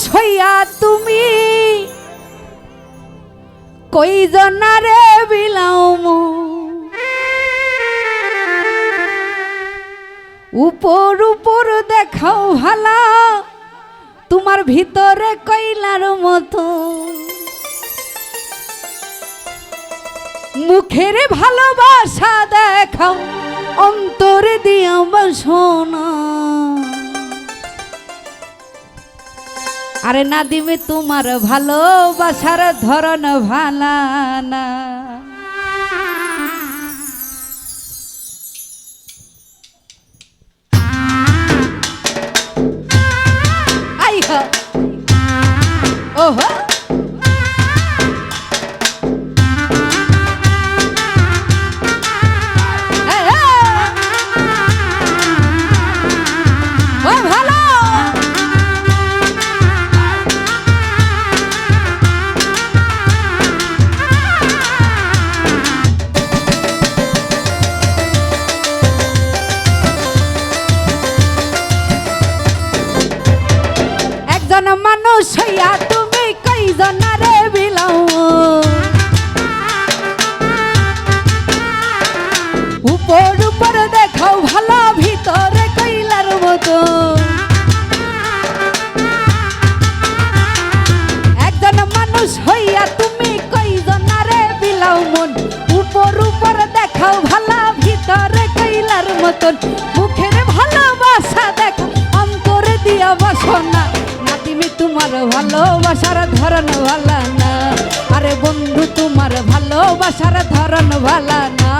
মানুষ হইয়া তুমি। কই জনারে বিলাম উপর উপর দেখাও ভালা, তোমার ভিতরে কইলার মতো। মুখের ভালোবাসা দেখাও, অন্তরে দিয়া বসনা আরে নাদিমে তোমার ভালোবাসার ধরন ভালানা। মতন মুখের ভালোবাসা দেখো, অন্তরে দিয়া বাসনা নাতিমি তোমার ভালোবাসার ধরন ভালা না। আরে বন্ধু, তোমার ভালোবাসার ধরন ভালা না।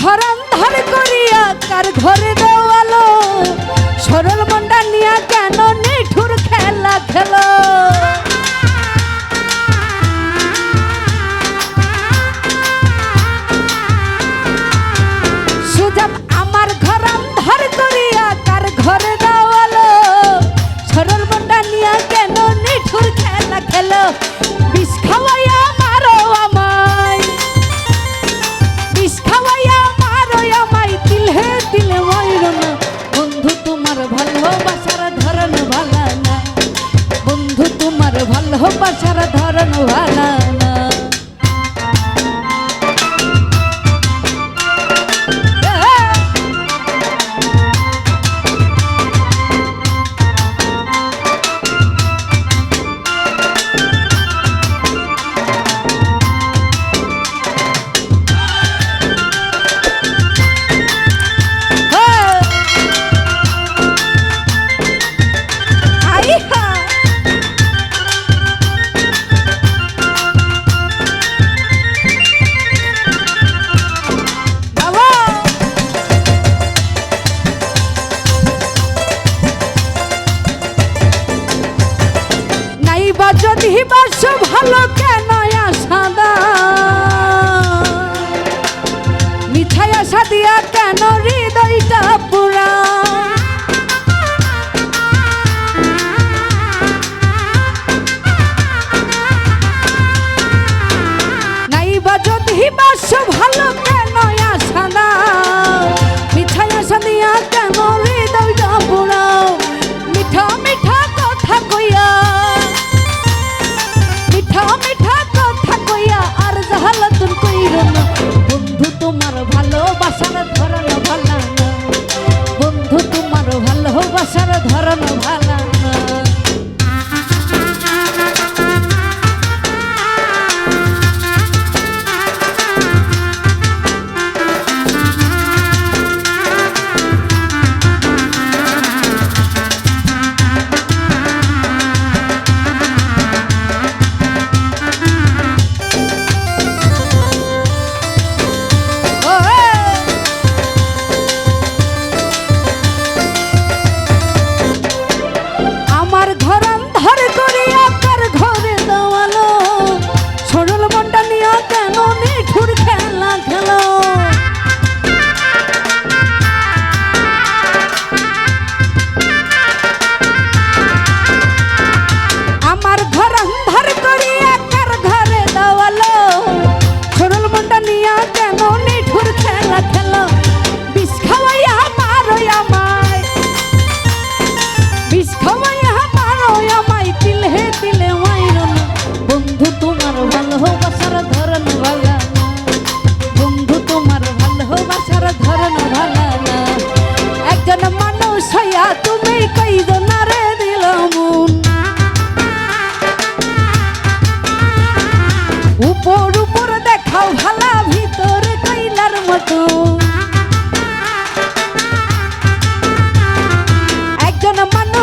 ধরাম ধার করিয়া কার ঘরে দাও।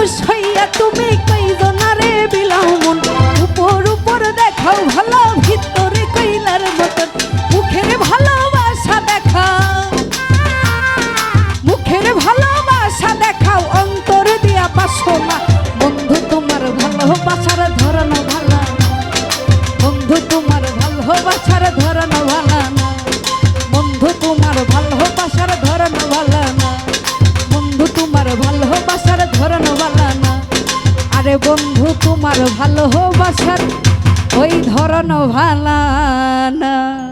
মানুষ হইয়া তুমি তোমার ভালোবাসার ওই ধরন ভালো না।